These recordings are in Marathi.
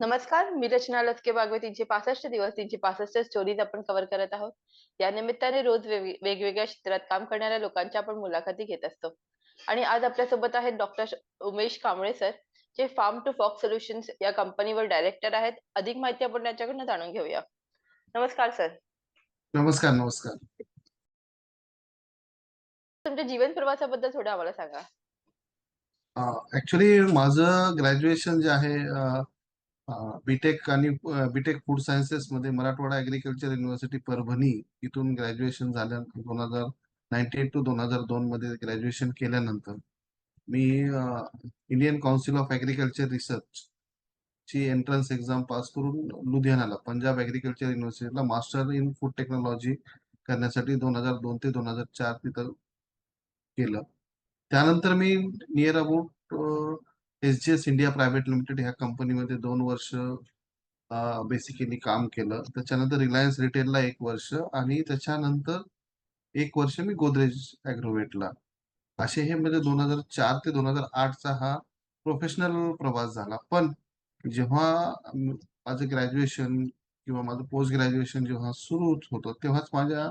नमस्कार, मी रचना लचके बागवे. 365 दिवस, 365 स्टोरीज आपण कव्हर करत आहोत. या निमित्ताने रोज वेगळी वेगवेगळ्या क्षेत्रात काम करणाऱ्या लोकांच्या आपण मुलाखती घेत असतो. आणि आज आपल्यासोबत आहेत डॉक्टर उमेश कांबळे सर, जे फार्म टू फॉर्क सोल्युशन्स या कंपनीवर डायरेक्टर आहेत. अधिक माहिती आपण त्यांच्याकडून जाणून घेऊया. नमस्कार सर. नमस्कार, नमस्कार. तुमच्या जीवन प्रवासाबद्दल थोडं आम्हाला सांगा. ऍक्च्युली माझं ग्रॅज्युएशन जे आहे बीटेक आणि बीटेक फूड सायन्सेस मध्ये मराठवाडा ऍग्रिकल्चर युनिव्हर्सिटी परभणी इथून ग्रॅज्युएशन झाल्या दोन हजार नाईन्टी एट टू दोन हजार दोन मध्ये ग्रॅज्युएशन केल्यानंतर मी Indian council of agriculture research ची एंट्रन्स एक्झाम पास करून लुधियानाला पंजाब ऍग्रिकल्चर युनिव्हर्सिटीला मास्टर इन फूड टेक्नॉलॉजी करण्यासाठी दोन हजार दोन ते दोन हजार चार तिथं केलं. त्यानंतर मी near about S G S India private limited ह्या कंपनीमध्ये दोन वर्ष बेसिकली काम केलं. त्याच्यानंतर रिलायन्स रिटेलला एक वर्ष आणि त्याच्यानंतर एक वर्ष मी गोदरेज ॲग्रोवेटला असे हे म्हणजे दोन हजार चार ते दोन हजार आठचा हा प्रोफेशनल प्रवास झाला. पण जेव्हा माझं ग्रॅज्युएशन किंवा माझं पोस्ट ग्रॅज्युएशन जेव्हा सुरू होतं तेव्हाच माझ्या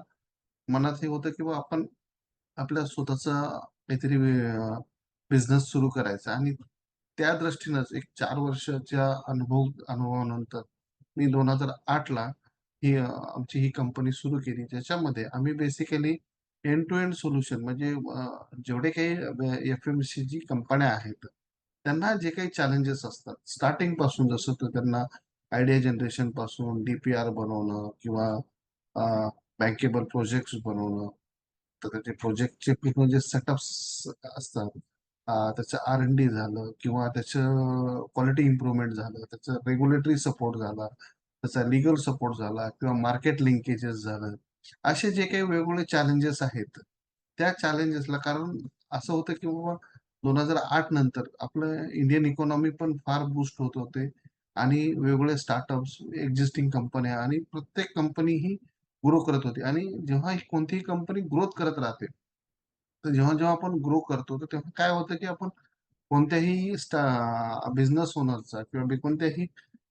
मनात हे होतं की आपण आपल्या स्वतःचा काहीतरी बिझनेस सुरू करायचा आणि त्या दृष्टीनंच एक चार वर्षाच्या अनुभव अनुभवानंतर मी दोन हजार आठला ही आमची ही कंपनी सुरू केली. ज्याच्यामध्ये आम्ही basically end to end solution म्हणजे जेवढे काही एफ एम सी जी कंपन्या आहेत त्यांना जे काही चॅलेंजेस असतात स्टार्टिंगपासून जसं तर त्यांना आयडिया जनरेशनपासून डीपीआर बनवणं किंवा बँकेबल प्रोजेक्ट बनवणं तर त्याचे प्रोजेक्टचे पूर्ण जे सेटअप्स असतात त्याचं आर एन डी झालं किंवा त्याचं क्वालिटी इम्प्रुव्हमेंट झालं त्याचं रेग्युलेटरी सपोर्ट झाला त्याचा लिगल सपोर्ट झाला किंवा मार्केट लिंकेजेस झालं. असे जे काही वेगवेगळे चॅलेंजेस आहेत त्या चॅलेंजेसला कारण असं होतं की बाबा दोन हजार आठ नंतर आपलं इंडियन इकॉनॉमी पण फार बूस्ट होत होते आणि वेगवेगळे स्टार्टअप्स एक्झिस्टिंग कंपन्या आणि प्रत्येक कंपनी ही ग्रो करत होती. आणि जेव्हा कोणतीही कंपनी ग्रोथ करत राहते तर जेव्हा जेव्हा आपण ग्रो करतो तर तेव्हा काय होतं की आपण कोणत्याही बिझनेस ओनरचा किंवा कोणत्याही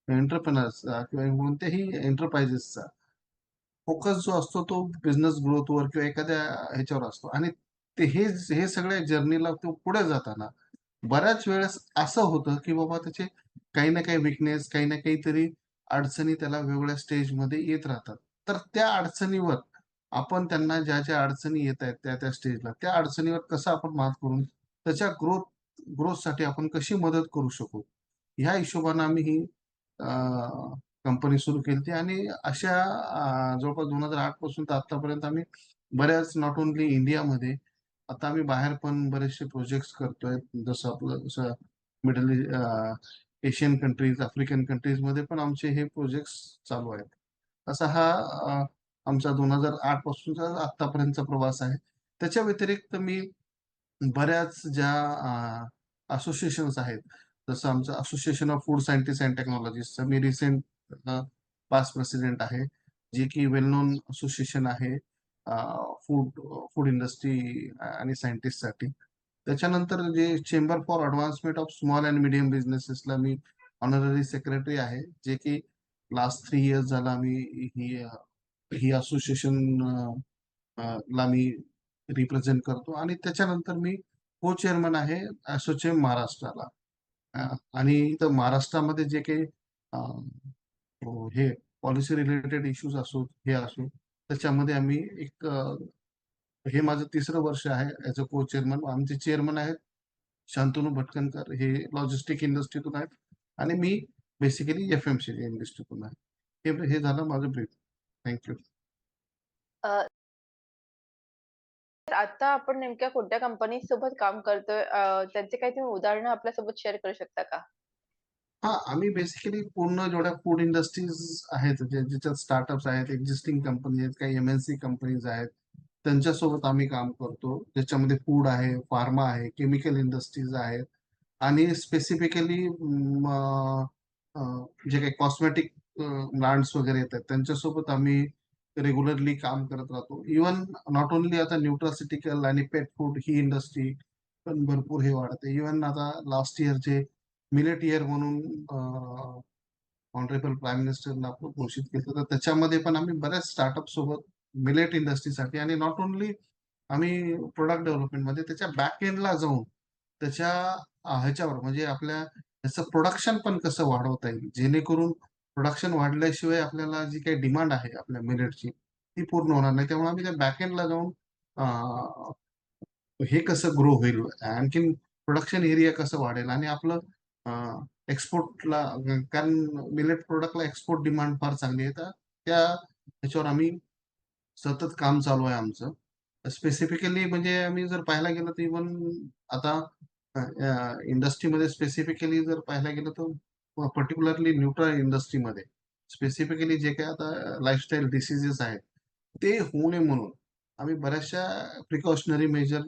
एंटरप्रेनर्सचा किंवा कोणत्याही एंटरप्राइजेसचा फोकस जो असतो तो बिझनेस ग्रोथवर किंवा एखाद्या ह्याच्यावर असतो. आणि ते हे हे सगळ्या जर्नीला तो पुढे जाताना बऱ्याच वेळेस असं होतं की बाबा त्याचे काही ना काही विकनेस काही ना काहीतरी अडचणी त्याला वेगवेगळ्या स्टेजमध्ये येत राहतात. तर त्या अडचणीवर आपण त्यांना ज्या ज्या अडचणी येत आहेत त्या त्या स्टेजला त्या अडचणीवर कसं आपण मात करून त्याच्या ग्रोथ ग्रोथसाठी आपण कशी मदत करू शकू? ह्या हिशोबाने आम्ही ही कंपनी सुरू केली आणि अशा जवळपास दोन हजार आठपासून तर आतापर्यंत आम्ही बऱ्याच नॉट ओनली इंडियामध्ये आता आम्ही बाहेर पण बरेचसे प्रोजेक्ट करतोय. जसं आपलं जसं मिडल एशियन कंट्रीज आफ्रिकन कंट्रीजमध्ये पण आमचे हे प्रोजेक्ट चालू आहेत. असा हा आमचा दोन हजार आठ पासूनचा आतापर्यंतचा प्रवास आहे. त्याच्या व्यतिरिक्त मी बऱ्याच ज्या असोसिएशन्स आहेत जसं आमचं association of food scientist and टेक्नॉलॉजीचं मी रिसेंट पास प्रेसिडेंट आहे जे की वेल नोन असोसिएशन आहे फूड फूड इंडस्ट्री आणि सायंटिस्टसाठी त्याच्यानंतर जे chamber for advancement of small and medium बिझनेसेसला मी ऑनररी सेक्रेटरी आहे जे की लास्ट थ्री इयर्स झाला मी ही ही असोसिएशन ला मी रिप्रेझेंट करतो. आणि त्याच्यानंतर मी को चेअरमन आहे असोसिएशन महाराष्ट्राला. आणि इथं महाराष्ट्रामध्ये जे काही हे पॉलिसी रिलेटेड इश्यूज असो हे असो त्याच्यामध्ये आम्ही एक हे माझं तिसरं वर्ष आहे ऍज अ को चेअरमन आमचे चेअरमन आहेत शांतनू भटकनकर हे लॉजिस्टिक इंडस्ट्रीतून आहेत. आणि मी बेसिकली एफ एम सी इंडस्ट्रीतून आहे. हे हे झालं माझं ब्रीफ थँक्यू आता आपण नेमक्या कोणत्या कंपनी सोबत काम करतोय? त्यांचे काही तुम्ही उदाहरणं आपल्यासोबत शेअर करू शकता का? हा आम्ही बेसिकली पूर्ण जेवढ्या फूड इंडस्ट्रीज आहेत ज्याच्यात स्टार्टअप्स आहेत एक्झिस्टिंग कंपनी आहेत काही एमएनसी कंपनीज आहेत त्यांच्यासोबत आम्ही काम करतो. ज्याच्यामध्ये फूड आहे फार्मा आहे केमिकल इंडस्ट्रीज आहेत आणि स्पेसिफिकली जे काही कॉस्मेटिक ब्रँड्स वगैरे येतात. त्यांच्यासोबत आम्ही रेग्युलरली काम करत राहतो. इवन नॉट ओनली आता न्यूट्रासिटिकल आणि पेट फूड ही इंडस्ट्री पण भरपूर हे वाढते. इवन आता लास्ट इयरचे मिलेट इयर म्हणून ऑनरेबल प्राईम मिनिस्टरला आपण घोषित केलं. तर त्याच्यामध्ये पण आम्ही बऱ्याच स्टार्टअप सोबत मिलेट इंडस्ट्रीसाठी आणि नॉट ओन्ली आम्ही प्रोडक्ट डेव्हलपमेंटमध्ये त्याच्या बॅक एंडला जाऊन त्याच्या ह्याच्यावर म्हणजे आपल्या त्याचं प्रोडक्शन पण कसं वाढवता येईल? जेणेकरून प्रोडक्शन वाढल्याशिवाय आपल्याला जी काही डिमांड आहे आपल्या मिलेटची ती पूर्ण होणार नाही. त्यामुळे आम्ही त्या बॅकएंडला जाऊन हे कसं ग्रो होईल? आणखीन प्रोडक्शन एरिया कसं वाढेल? आणि आपलं एक्सपोर्टला कारण मिलेट प्रोडक्टला एक्सपोर्ट डिमांड फार चांगली आहे. तर त्या ह्याच्यावर आम्ही सतत काम चालू आहे आमचं. स्पेसिफिकली म्हणजे आम्ही जर पाहायला गेलं तर इव्हन आता इंडस्ट्रीमध्ये स्पेसिफिकली जर पाहायला गेलं तर पर्टिक्युलरली न्यूट्रल इंडस्ट्रीमध्ये स्पेसिफिकली जे काय आता uh, लाईफस्टाईल डिसिजेस आहेत ते होऊ नये म्हणून. आम्ही बऱ्याचशा प्रिकॉशनरी मेजर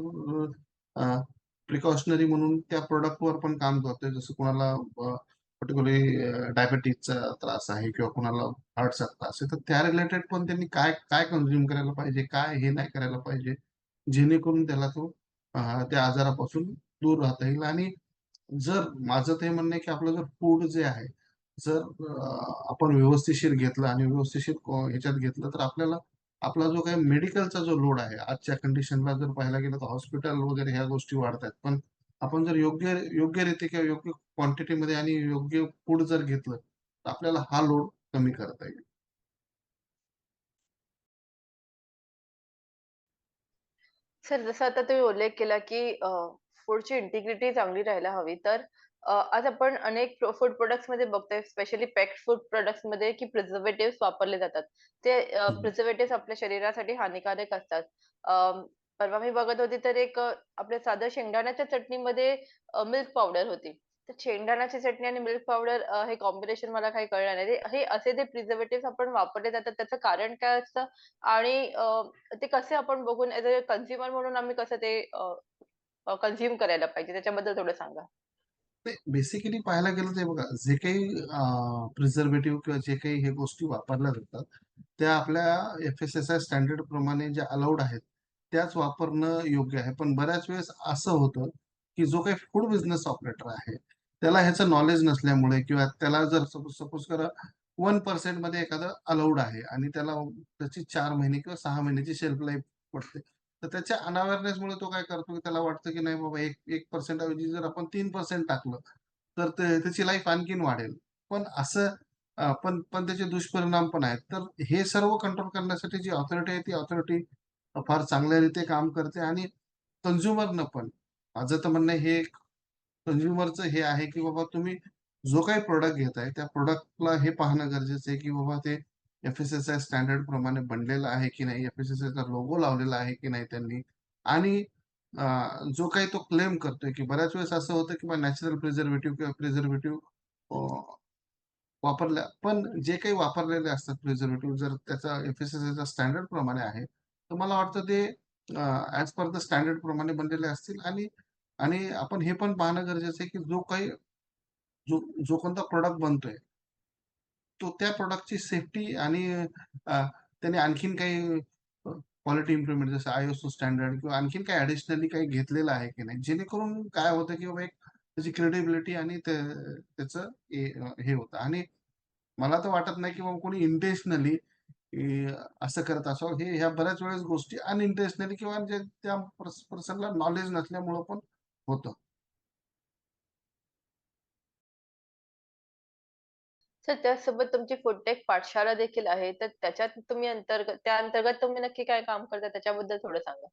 प्रिकॉशनरी म्हणून त्या प्रोडक्टवर पण काम करतोय. जसं कोणाला uh, पर्टिक्युलरली डायबेटीजचा uh, त्रास आहे किंवा कोणाला हार्टचा त्रास आहे तर त्या रिलेटेड पण त्यांनी काय काय कन्झ्युम करायला पाहिजे काय हे नाही करायला पाहिजे जेणेकरून त्याला तो त्या आजारापासून दूर राहता येईल. आणि जर माझं ते म्हणणं आहे की आपलं जर फूड जे आहे जर आपण व्यवस्थिशीर घेतलं आणि व्यवस्थिशीर ह्याच्यात घेतलं तर आपल्याला आपला जो काही मेडिकलचा जो लोड आहे आजच्या कंडिशनला जर पाहायला गेलं तर हॉस्पिटल वगैरे ह्या गोष्टी वाढतात पण आपण जर योग्य योग्यरीत्या किंवा योग्य क्वांटिटीमध्ये आणि योग्य फूड जर घेतलं तर आपल्याला हा लोड कमी करता येईल. सर जसं आता तुम्ही उल्लेख केला की फूडची इंटिग्रिटी चांगली राहायला हवी. तर अ, आज आपण अनेक फूड प्रोडक्ट्समध्ये बघतोय स्पेशली पॅक्ड फूड प्रोडक्ट्समध्ये की प्रिझर्वेटिव्ह वापरले जातात. ते हम्म. प्रिझर्वेटिव्ह आपल्या शरीरासाठी हानिकारक असतात. अम, परवा मी बघत होती तर एक अ, आपल्या साध्या शेंगदाण्याच्या चटणीमध्ये मिल्क पावडर होती. तर शेंगदाण्याची चटणी आणि मिल्क पावडर हे कॉम्बिनेशन मला काही कळलं नाही. ते- हे असे ते प्रिझर्वेटिव्ह आपण वापरले जातात त्याचं कारण काय असतं? आणि अ, ते कसे आपण बघून ऍज अ कन्झ्युमर म्हणून आम्ही कसं ते कन्झ्युम करायला पाहिजे. त्याच्याबद्दल थोडं सांगा. बेसिकली पाहायला गेलं ते बघा जे काही प्रिझर्वेटिव्ह किंवा जे काही हे गोष्टी वापरल्या जातात त्या आपल्या F S S I standard प्रमाणे ज्या अलाउड आहेत त्याच वापरणं योग्य आहे. पण बऱ्याच वेळेस असं होतं की जो काही फूड बिझनेस ऑपरेटर आहे त्याला ह्याचं नॉलेज नसल्यामुळे किंवा त्याला जर सपोज सपोज करा वन पर्सेंटमध्ये एखादं अलाउड आहे आणि त्याला त्याची चार महिने किंवा सहा महिन्याची शेल्फ लाईफ पडते तर त्याच्या अनअवेअरनेसमुळे तो काय करतो की त्याला वाटतं की नाही बाबा एक एक पर्सेंट ऐवजी जर आपण तीन पर्सेंट टाकलं तर त्याची लाईफ आणखीन वाढेल. पण असं पण पण त्याचे दुष्परिणाम पण आहेत. तर हे सर्व कंट्रोल करण्यासाठी जी ऑथॉरिटी आहे ती ऑथॉरिटी फार चांगल्या काम करते आणि कन्झ्युमरनं पण. माझं तर म्हणणं हे कन्झ्युमरचं हे आहे की बाबा तुम्ही जो काही प्रोडक्ट घेताय त्या प्रोडक्टला हे पाहणं गरजेचं आहे की बाबा ते एफ एस एस स्टँडर्ड प्रमाणे बनलेला आहे की नाही एफ एस एस लोगो लावलेला आहे की नाही त्यांनी? आणि जो काही तो क्लेम करतोय की बऱ्याच वेळेस असं होतं की नॅचरल प्रिझर्वेटिव्ह किंवा प्रिझर्वेटिव्ह वापरल्या पण जे काही वापरलेले असतात प्रिझर्वेटिव्ह जर त्याचा एफ एस एस स्टँडर्ड प्रमाणे आहे तर मला वाटतं ते ऍज पर द स्टँडर्ड प्रमाणे बनलेले असतील. आणि आणि आपण हे पण पाहणं गरजेचं आहे की जो काही जो जो कोणता प्रोडक्ट बनतोय तो त्या प्रोडक्टची सेफ्टी आणि त्याने आणखीन काही क्वालिटी इम्प्रुव्हमेंट जसं आयएसओ स्टँडर्ड किंवा आणखीन काही ऍडिशनली काही घेतलेलं आहे की नाही जेणेकरून काय होतं की बाबा एक त्याची क्रेडिबिलिटी आणि त्याचं हे हे होतं. आणि मला तर वाटत नाही की बाबा कोणी इंटेन्शनली असं करत असावं. हे ह्या बऱ्याच वेळेस गोष्टी अनइंटेन्शनली किंवा जे त्या पर्सनला नॉलेज नसल्यामुळं पण होतं. सर त्यासोबत तुमची फूडटेक पाठशाळा देखील आहे. तर त्याच्यात तुम्ही अंतर्गत त्या अंतर्गत तुम्ही नक्की काय काम करता त्याच्याबद्दल थोडं सांगा.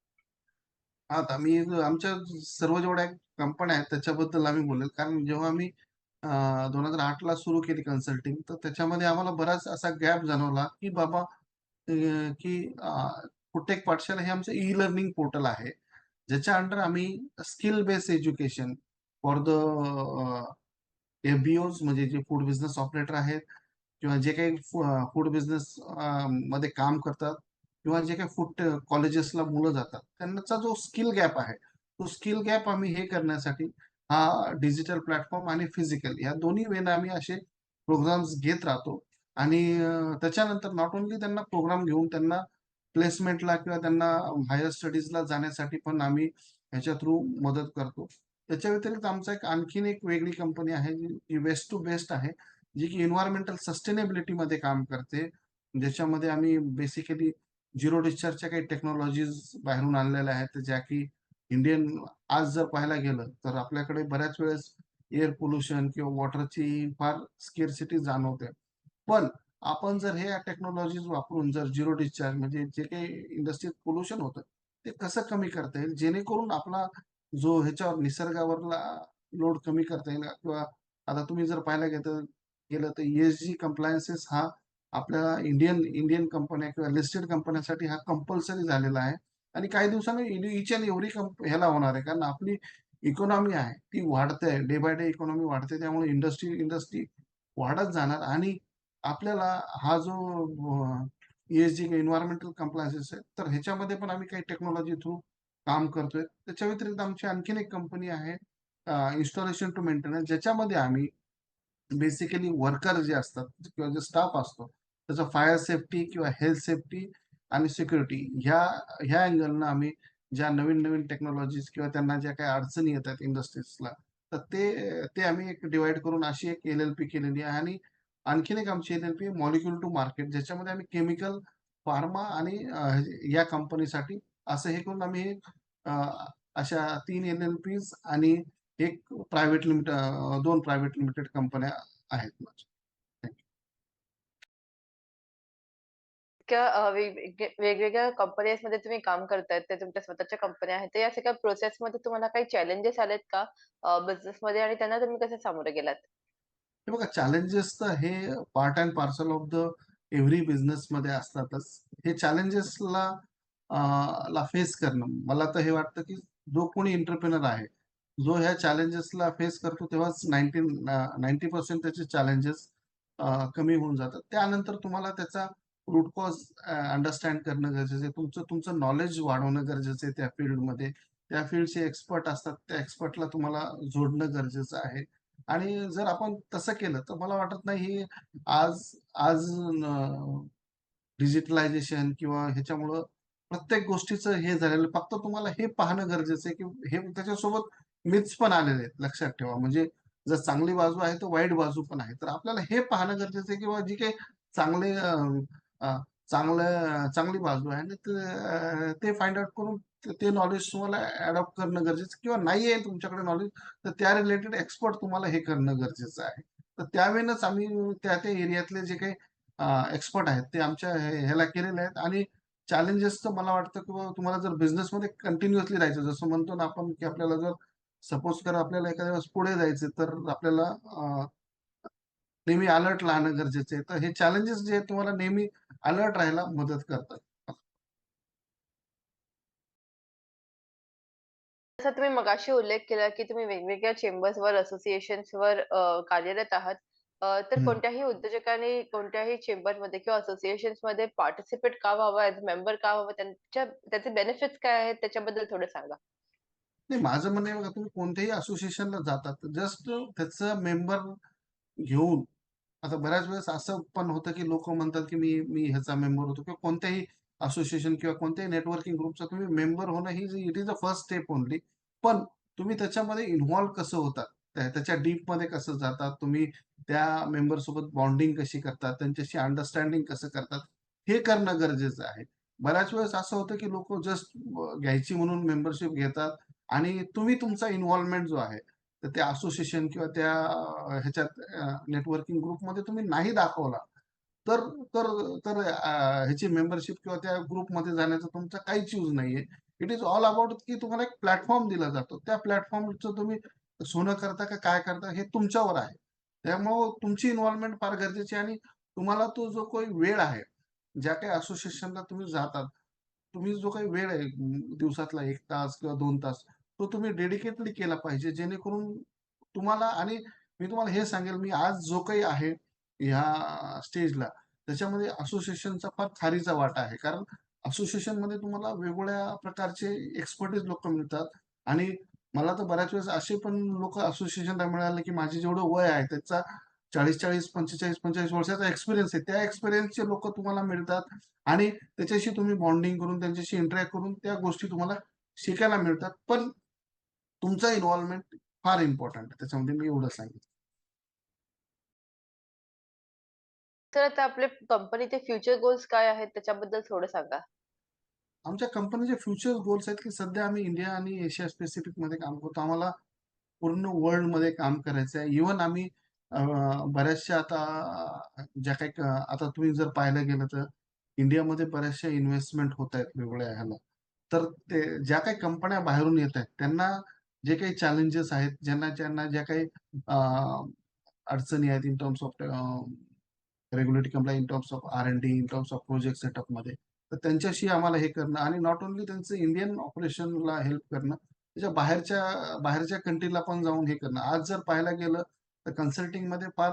आता आम्ही आमच्या सर्व जेवढ्या कंपन्या आहेत त्याच्याबद्दल आम्ही बोलेल. कारण जेव्हा आम्ही दोन हजार आठ ला सुरू केली कन्सल्टिंग तर त्याच्यामध्ये आम्हाला बराच असा गॅप जाणवला की बाबा की फुटेक पाठशाला हे आमचं ई लर्निंग पोर्टल आहे. ज्याच्या अंडर आम्ही skill based education for the FBO म्हणजे जे फूड बिझनेस ऑपरेटर आहेत किंवा जे काही फूड बिझनेस मध्ये काम करतात किंवा जे काही फूड कॉलेजेसला मुलं जातात त्यांचा जो स्किल गॅप आहे तो स्किल गॅप आम्ही हे करण्यासाठी हा डिजिटल प्लॅटफॉर्म आणि फिजिकल या दोन्ही वेने आम्ही असे प्रोग्राम्स घेत राहतो. आणि त्याच्यानंतर नॉट ओन्ली त्यांना प्रोग्राम घेऊन त्यांना प्लेसमेंटला किंवा त्यांना हायर स्टडीजला जाण्यासाठी पण आम्ही ह्याच्या थ्रू मदत करतो. त्याच्या व्यतिरिक्त आमचा एक आणखीन एक वेगळी कंपनी आहे जी वेस्ट टू बेस्ट आहे जी की एन्व्हायर्नमेंटल सस्टेनेबिलिटीमध्ये काम करते. ज्याच्यामध्ये आम्ही बेसिकली झिरो डिस्चार्जच्या काही टेक्नॉलॉजीज बाहेरून आणलेल्या आहेत, ज्या की इंडियन आज जर पाहायला गेलं, तर आपल्याकडे बऱ्याच वेळेस एअर पोल्युशन किंवा वॉटरची फार स्केर्सिटी जाणवते. पण आपण जर हे टेक्नॉलॉजीज वापरून जर झिरो डिस्चार्ज म्हणजे जे काही इंडस्ट्रीत पोल्युशन होतं, ते कसं कमी करता येईल, जेणेकरून आपला जो ह्याच्यावर निसर्गावरला लोड कमी करता येईल किंवा आता तुम्ही जर पाहायला गेलं गेलं तर ESG कम्प्लायन्सेस हा आपल्याला इंडियन इंडियन कंपन्या किंवा लिस्टेड कंपन्यांसाठी हा कंपल्सरी झालेला आहे आणि काही दिवसांनी इच अँड एव्हरी कंप ह्याला होणार आहे. कारण आपली इकॉनॉमी आहे ती वाढते डे बाय डे इकॉनॉमी वाढते. त्यामुळे इंडस्ट्री इंडस्ट्री वाढत जाणार आणि आपल्याला हा जो अ, ESG एन्व्हायर्नमेंटल कम्प्लायन्सेस आहे, तर ह्याच्यामध्ये पण आम्ही काही टेक्नॉलॉजी थ्रू काम करतोय. त्याच्या व्यतिरिक्त आमची आणखीन एक कंपनी आहे इन्स्टॉलेशन टू मेंटेनन्स ज्याच्यामध्ये आम्ही बेसिकली वर्कर जे असतात किंवा जे स्टाफ असतो, त्याचा फायर सेफ्टी किंवा हेल्थ सेफ्टी आणि सिक्युरिटी ह्या ह्या अँगलनं आम्ही ज्या नवीन-नवीन टेक्नॉलॉजीज किंवा त्यांना ज्या काही अडचणी येतात इंडस्ट्रीजला, तर ते ते आम्ही एक डिवाइड करून अशी एक एल-एल-पी केलेली आहे आणि आणखीन एक आमची एल-एल-पी मॉलिक्युल टू मार्केट ज्याच्यामध्ये आम्ही केमिकल, फार्मा आणि या कंपनीसाठी असं हे करून आम्ही एक अशा 3 एल-एल-पीज आणि एक प्रायव्हेट लिमिटेड 2 प्रायव्हेट लिमिटेड कंपन्या आहेत माझ्या. इतक्या वेगवेगळ्या वेगवेगळ्या कंपनीजमध्ये तुम्ही काम करतायत, त्या तुमच्या स्वतःच्या कंपन्या आहेत. तर या सगळ्या प्रोसेसमध्ये तुम्हाला काही चॅलेंजेस आलेत का अ, बिझनेसमध्ये आणि त्यांना तुम्ही कसं सामोरे गेलात? हे बघा चॅलेंजेस तर हे part and parcel of the every बिझनेसमध्ये असतातच. हे चॅलेंजेसला ला फेस करणं. मला तर हे वाटतं, की जो कोणी एंटरप्रेन्योर आहे, जो ह्या चॅलेंजेसला फेस करतो तेव्हाच नाईन्टी नाईन्टी पर्सेंट त्याचे चॅलेंजेस कमी होऊन जातात. त्यानंतर तुम्हाला त्याचा रूट कॉज अंडरस्टँड करणं गरजेचं आहे. तुमचं तुमचं नॉलेज वाढवणं गरजेचं आहे त्या फील्डमध्ये. त्या फील्डचे एक्सपर्ट असतात, त्या एक्सपर्टला तुम्हाला जोडणं गरजेचं आहे. आणि जर आपण तसं केलं, तर मला वाटत नाही आज आज डिजिटलायझेशन किंवा ह्याच्यामुळं प्रत्येक गोष्टीचं हे झालेलं फक्त तुम्हाला हे पाहणं गरजेचं आहे, की हे त्याच्यासोबत मिथ्स पण आलेले आहेत. लक्षात ठेवा. म्हणजे जर चांगली बाजू आहे, तर वाईट बाजू पण आहे. तर आपल्याला हे पाहणं गरजेचं आहे, किंवा जी काही चांगले चांगलं चांगली बाजू आहे आणि ते फाइंड आउट करून ते नॉलेज तुम्हाला अडॉप्ट करणं गरजेचं किंवा नाही आहे तुमच्याकडे नॉलेज, तर त्या रिलेटेड एक्सपर्ट तुम्हाला हे करणं गरजेचं आहे. तर त्यावेळेनच आम्ही त्या-त्या एरियातले जे काही एक्सपर्ट आहेत, ते आमच्या ह्याला केलेले आहेत आणि चॅलेंजेसचं मला वाटतं, की तुम्हाला जर बिझनेसमध्ये कंटिन्युअसली राहायचं, जसं म्हणतो ना आपण, की आपल्याला जर सपोज करा आपल्याला एखाद्या वेळेस पुढे जायचं तर आपल्याला नेहमी अलर्ट राहणं गरजेचं आहे. तर हे चॅलेंजेस जे तुम्हाला नेहमी अलर्ट राहायला मदत करतात. जसं तुम्ही मगाशी उल्लेख केला, की तुम्ही वेगवेगळ्या चेंबर्सवर, असोसिएशन्सवर कार्यरत आहात. अ, तर हं. कोणत्याही उद्योजकांनी कोणत्याही चेंबरमध्ये किंवा असोसिएशन्समध्ये पार्टिसिपेट का व्हावं, ॲज अ मेंबर का व्हावं, त्यांच्या त्याचे बेनिफिट्स काय आहेत त्याच्याबद्दल थोडं सांगा? नाही माझं म्हणणं आहे बघा, तुम्ही कोणत्याही असोसिएशनला जातात, तर जस्ट त्याचं मेंबर घेऊन आता बऱ्याच वेळेस असं पण होतं, की लोकं म्हणतात, की मी मी ह्याचा मेंबर होतो किंवा कोणत्याही असोसिएशन किंवा कोणत्याही नेटवर्किंग ग्रुपचा तुम्ही मेंबर होणं ही it is the first step only. पण तुम्ही त्याच्यामध्ये इन्व्हॉल्व कसं होतात, त्याच्या डीपमध्ये कसं जातात, तुम्ही त्या मेंबरसोबत बॉन्डिंग कशी करतात, त्यांच्याशी अंडरस्टँडिंग कसं करतात, हे करणं गरजेचं आहे. बऱ्याच वेळेस असं होतं, की लोक जस्ट घ्यायची म्हणून मेंबरशिप घेतात आणि तुम्ही तुमचा इन्व्हॉल्वमेंट जो आहे, तर त्या असोसिएशन किंवा त्या ह्याच्यात नेटवर्किंग ग्रुपमध्ये तुम्ही नाही दाखवला, तर तर तर ह्याची मेंबरशिप किंवा त्या ग्रुपमध्ये जाण्याचा तुमचा काहीच यूज नाहीये. इट इज ऑल अबाउट की तुम्हाला एक प्लॅटफॉर्म दिला जातो. त्या प्लॅटफॉर्मचं तुम्ही सोनं करता का काय करता हे तुमच्यावर आहे. त्यामुळं तुमची इन्व्हॉल्वमेंट फार गरजेची आणि तुम्हाला तो जो काही वेळ आहे, ज्या काही असोसिएशनला तुम्ही जातात, तुम्ही जो काही वेळ आहे दिवसातला एक तास किंवा दोन तास, तो तुम्ही डेडिकेटली केला पाहिजे. जेणेकरून तुम्हाला आणि मी तुम्हाला हे सांगेल, मी आज जो काही आहे ह्या स्टेजला, त्याच्यामध्ये असोसिएशनचा फार खारीचा वाटा आहे. कारण असोसिएशनमध्ये तुम्हाला वेगवेगळ्या प्रकारचे एक्सपर्टीज लोक मिळतात आणि मला तर बऱ्याच वेळेस असे पण लोक असोसिएशनला मिळाले, की माझे जेवढं वय आहे त्याचा 40-40, 45-45 वर्षाचा एक्सपिरियन्स आहे. त्या एक्सपिरियन्सचे लोक तुम्हाला मिळतात आणि त्याच्याशी तुम्ही बॉन्डिंग करून, त्यांच्याशी इंटरॅक्ट करून त्या गोष्टी तुम्हाला शिकायला मिळतात. पण तुमचा इन्व्हॉल्वमेंट फार इम्पॉर्टंट आहे. त्याच्यामध्ये मी एवढं सांगेन. तर आता आपले कंपनीचे फ्युचर गोल्स काय आहेत त्याच्याबद्दल थोडं सांगा? आमच्या कंपनीचे फ्युचर गोल्स आहेत, की सध्या आम्ही इंडिया आणि एशिया स्पेसिफिकमध्ये काम करतो. आम्हाला पूर्ण वर्ल्डमध्ये काम करायचं आहे. इव्हन आम्ही बऱ्याचशा आता ज्या काही आता तुम्ही जर पाहायला गेलं तर इंडियामध्ये बऱ्याचशा इन्व्हेस्टमेंट होत आहेत वेगवेगळ्या ह्याला. तर ते ज्या काही कंपन्या बाहेरून येत आहेत, त्यांना जे काही चॅलेंजेस आहेत, ज्यांना ज्यांना ज्या काही अडचणी आहेत in terms of regulatory compliance, in terms of R and D, in terms of project सेटअपमध्ये. तर त्यांच्याशी आम्हाला हे करणं आणि नॉट ओन्ली त्यांचं इंडियन ऑपरेशनला हेल्प करणं, त्याच्या बाहेरच्या बाहेरच्या कंट्रीला पण जाऊन हे करणं. आज जर पाहायला गेलं तर कन्सल्टिंगमध्ये फार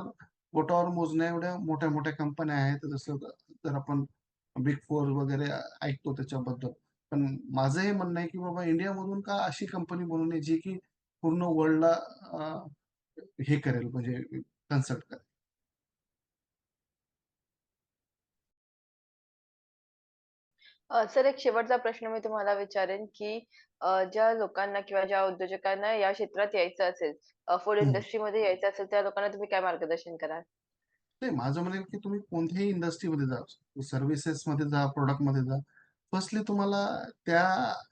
बोटावर मोजण्या एवढ्या मोठ्या-मोठ्या कंपन्या आहेत. जसं जर आपण बिग फोर वगैरे ऐकतो त्याच्याबद्दल. पण माझं हे म्हणणं आहे, की बाबा इंडियामधून का अशी कंपनी बनवणे जी की पूर्ण वर्ल्डला हे करेल म्हणजे कन्सल्ट करेल. अ, सर एक शेवटचा प्रश्न मी तुम्हाला विचारेन, की अ, ज्या लोकांना किंवा ज्या उद्योजकांना या क्षेत्रात यायचं असेल, अ, फूड हं. इंडस्ट्रीमध्ये यायचं असेल, त्या लोकांना तुम्ही काय मार्गदर्शन कराल? नाही माझं म्हणेल, की तुम्ही कोणत्याही इंडस्ट्रीमध्ये जा, सर्व्हिसेसमध्ये जा, प्रॉडक्टमध्ये जा. फर्स्टली तुम्हाला त्या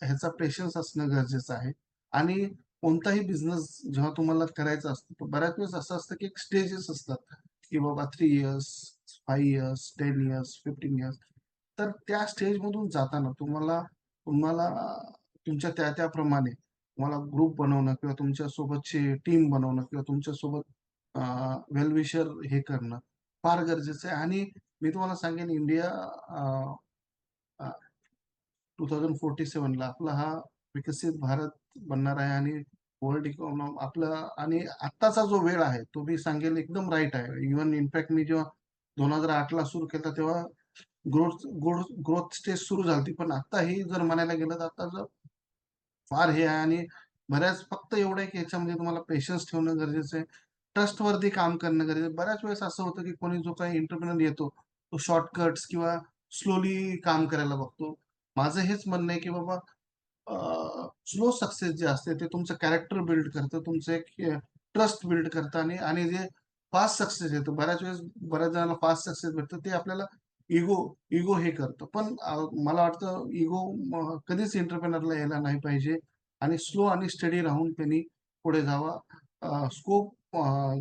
ह्याचा पेशन्स असणं गरजेचं आहे आणि कोणताही बिझनेस जेव्हा तुम्हाला करायचा असतो, तर बऱ्याच वेळेस असं असतं, की एक स्टेजेस असतात, की बाबा 3 इयर्स, 5 इयर्स, 10 इयर्स, 15 इयर्स. तर त्या स्टेजमधून जाताना तुम्हाला तुम्हाला तुमच्या त्या त्याप्रमाणे तुम्हाला ग्रुप बनवणं किंवा तुमच्या सोबतची टीम बनवणं किंवा तुमच्यासोबत वेलविशर हे करणं फार गरजेचं आहे आणि मी तुम्हाला सांगेन इंडिया अ, अ, 2047 ला आपला हा विकसित भारत बनणार आहे आणि वर्ल्ड इकॉनॉम आपला आणि आत्ताचा जो वेळ आहे, तो मी सांगेल एकदम राईट आहे. इव्हन इनफॅक्ट मी जेव्हा दोन हजार आठला सुरू केला तेव्हा ग्रोथ ग्रोथ ग्रोथ स्टेज सुरू झाली होती. पण आत्ताही जर म्हणायला गेलं तर आता जर फार हे आहे आणि बऱ्याच फक्त एवढं आहे, की ह्याच्यामध्ये तुम्हाला पेशन्स ठेवणं गरजेचं आहे. ट्रस्टवरती काम करणं गरजेचं आहे. बऱ्याच वेळेस असं होतं, की कोणी जो काही एंटरप्रेन्योर येतो, तो शॉर्टकट्स किंवा स्लोली काम करायला बघतो. माझं हेच म्हणणं आहे, की बाबा स्लो सक्सेस जे असते ते तुमचं कॅरेक्टर बिल्ड करतं, तुमचं एक ट्रस्ट बिल्ड करतं आणि आणि जे फास्ट सक्सेस येतं, बऱ्याच वेळेस बऱ्याच जणांना फास्ट सक्सेस भेटतं, ते आपल्याला इगो इगो हे करतं. पण मला वाटतं इगो कधीच एंटरप्रेनरला यायला नाही पाहिजे आणि स्लो आणि स्टडी राहून त्यांनी पुढे जावा. स्कोप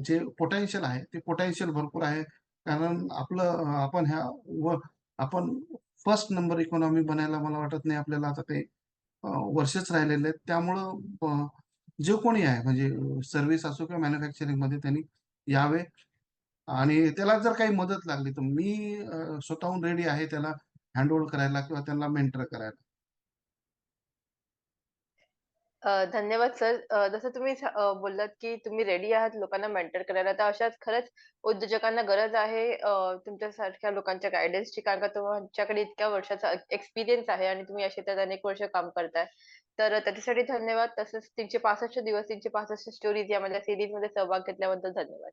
जे पोटेन्शियल आहे, ते पोटेन्शियल भरपूर आहे. कारण आपलं आपण ह्या व आपण फर्स्ट नंबर इकॉनॉमी बनायला मला वाटत नाही आपल्याला आता काही वर्षच राहिलेले आहेत. त्यामुळं जे कोणी आहे म्हणजे सर्व्हिस असो किंवा मॅन्युफॅक्चरिंगमध्ये त्यांनी यावे आणि त्याला जर काही मदत लागली, तर मी स्वतःहून रेडी आहे त्याला हँडहोल्ड करायला किंवा त्यांना मेंटर करायला. अ, धन्यवाद सर. अ, जसं तुम्ही स अ, बोललात, की तुम्ही रेडी आहात लोकांना मेंटर करायला. तर अशाच खरंच उद्योजकांना गरज आहे अ, तुमच्यासारख्या लोकांच्या गायडन्सची. कारण का तुमच्याकडे इतक्या वर्षाचा एक्सपिरियन्स आहे आणि तुम्ही या क्षेत्रात अनेक वर्ष काम करताय. तर त्याच्यासाठी धन्यवाद. तसंच 365 दिवस 365 स्टोरीज या माझ्या सीरीजमध्ये सहभाग घेतल्याबद्दल धन्यवाद.